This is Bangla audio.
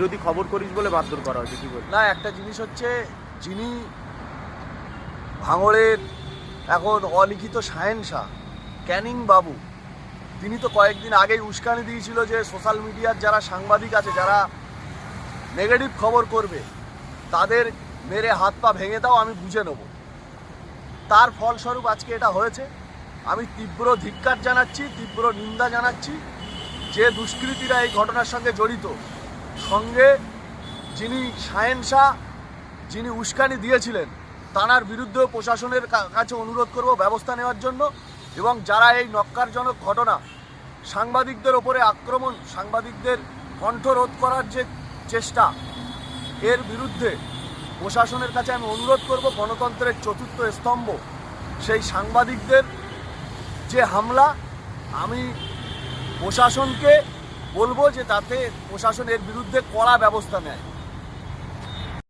বিরোধী খবর করিস বলে বাধ্য করা হয়েছে, কি বল না, একটা জিনিস হচ্ছে, যিনি ভাঙড়ের এখন অলিখিত শাহেনশাহ ক্যানিং বাবু, তিনি তো কয়েকদিন আগেই উস্কানি দিয়েছিল যে সোশ্যাল মিডিয়ার যারা সাংবাদিক আছে, যারা নেগেটিভ খবর করবে, তাদের মেরে হাত পা ভেঙে দাও, আমি বুঝে নেব। তার ফলস্বরূপ আজকে এটা হয়েছে। আমি তীব্র ধিক্কার জানাচ্ছি, তীব্র নিন্দা জানাচ্ছি। যে দুষ্কৃতীরা এই ঘটনার সঙ্গে জড়িত সঙ্গে যিনি শাহেনশাহ যিনি উস্কানি দিয়েছিলেন তানার বিরুদ্ধেও প্রশাসনের কাছে অনুরোধ করব ব্যবস্থা নেওয়ার জন্য এবং যারা এই নক্কারজনক ঘটনা সাংবাদিকদের ওপরে আক্রমণ, সাংবাদিকদের কণ্ঠরোধ করার যে চেষ্টা, এর বিরুদ্ধে প্রশাসনের কাছে আমি অনুরোধ করব গণতন্ত্রের চতুর্থ স্তম্ভ, সেই সাংবাদিকদের যে হামলা, আমি প্রশাসনকে বলব যে তাতে প্রশাসনের বিরুদ্ধে কড়া ব্যবস্থা নেয়।